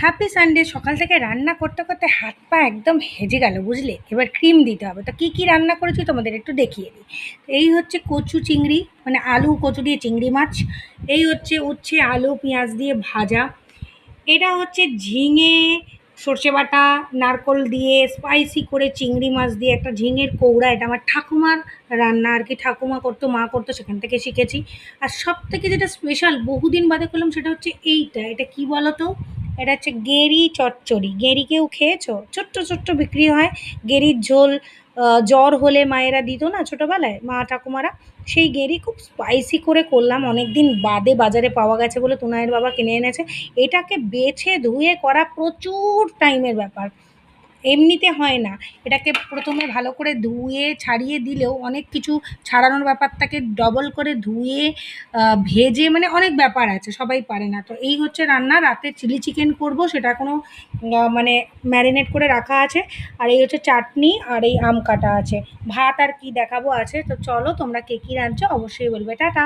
Happy Sunday সকাল থেকে রান্না করতে করতে হাত পা একদম হেজে গেল, বুঝলে? এবার ক্রিম দিতে হবে। তো কী কী রান্না করেছি তোমাদের একটু দেখিয়ে দিই। এই হচ্ছে কচু চিংড়ি মানে আলু, কচু দিয়ে চিংড়ি মাছ। এই হচ্ছে উচ্ছে, আলু, পেঁয়াজ দিয়ে ভাজা। এটা হচ্ছে ঝিঙে, সর্ষে বাটা, নারকোল দিয়ে স্পাইসি করে চিংড়ি মাছ দিয়ে একটা ঝিঙের কৌড়া। এটা আমার ঠাকুমার রান্না আর কি, ঠাকুমা করতো, মা করতো, সেখান থেকে শিখেছি। আর সব থেকে যেটা স্পেশাল বহুদিন বাদে করলাম, সেটা হচ্ছে এইটা। এটা কি বলো তো এটা হচ্ছে গেরি চচ্চড়ি। গেরি কেউ খেয়েছো? ছোট্ট ছোট্ট বিক্রি হয়। গেরির ঝোল জ্বর হলে মায়েরা দিত না ছোটোবেলায়, মা ঠাকুমারা। সেই গেরি খুব স্পাইসি করে করলাম। অনেক দিন বাদে বাজারে পাওয়া গেছে বলে তোনায়ের বাবা কিনে এনেছে। এটাকে বেছে ধুয়ে করা প্রচুর টাইমের ব্যাপার। এমনিতে হয় না। এটাকে প্রথমে ভালো করে ধুয়ে, ছাড়িয়ে দিলেও অনেক কিছু ছাড়ানোর ব্যাপারটাকে ডবল করে ধুয়ে ভেজে মানে অনেক ব্যাপার আছে, সবাই পারে না। তো এই হচ্ছে রান্না, রাতে চিলি চিকেন করব, সেটা কোনো মানে ম্যারিনেট করে রাখা আছে। আর এই হচ্ছে চাটনি আর এই আম কাটা আছে। ভাত আর কি দেখাবো আছে, তো চলো তোমরা কে কী রাঁধছো অবশ্যই বলবে। টাটা!